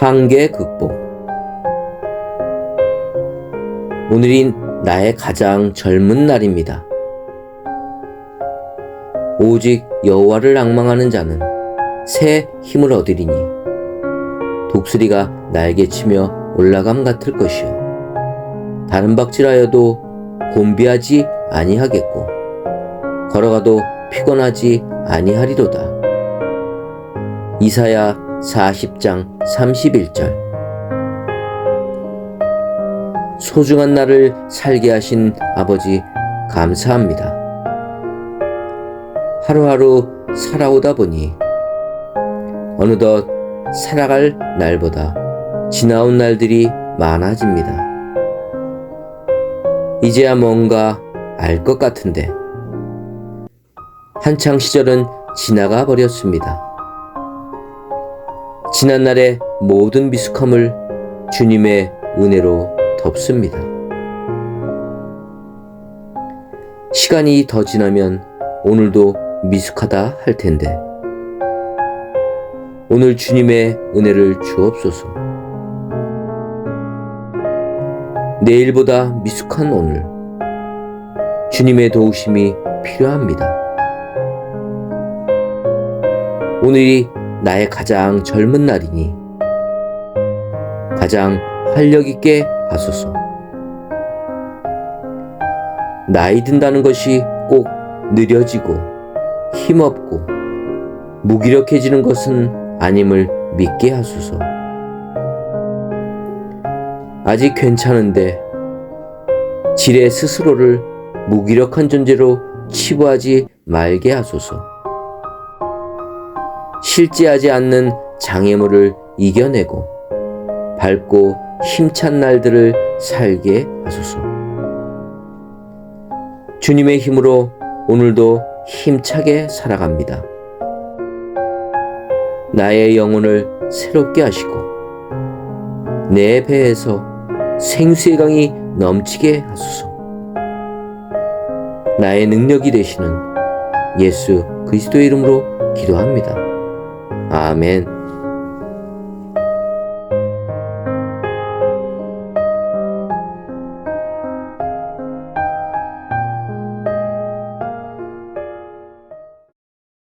한계 극복 오늘이 나의 가장 젊은 날입니다. 오직 여호와를 앙망하는 자는 새 힘을 얻으리니 독수리가 날개 치며 올라감 같을 것이요 다른 박질하여도 곤비하지 아니하겠고 걸어가도 피곤하지 아니하리로다. 이사야 40장 31절 소중한 나를 살게 하신 아버지 감사합니다. 하루하루 살아오다 보니 어느덧 살아갈 날보다 지나온 날들이 많아집니다. 이제야 뭔가 알 것 같은데 한창 시절은 지나가 버렸습니다. 지난날의 모든 미숙함을 주님의 은혜로 덮습니다. 시간이 더 지나면 오늘도 미숙하다 할 텐데 오늘 주님의 은혜를 주옵소서. 내일보다 미숙한 오늘 주님의 도우심이 필요합니다. 오늘이 나의 가장 젊은 날이니 가장 활력 있게 하소서. 나이 든다는 것이 꼭 느려지고 힘없고 무기력해지는 것은 아님을 믿게 하소서. 아직 괜찮은데 지레 스스로를 무기력한 존재로 치부하지 말게 하소서. 실제하지 않는 장애물을 이겨내고 밝고 힘찬 날들을 살게 하소서. 주님의 힘으로 오늘도 힘차게 살아갑니다. 나의 영혼을 새롭게 하시고 내 배에서 생수의 강이 넘치게 하소서. 나의 능력이 되시는 예수 그리스도의 이름으로 기도합니다. 아멘.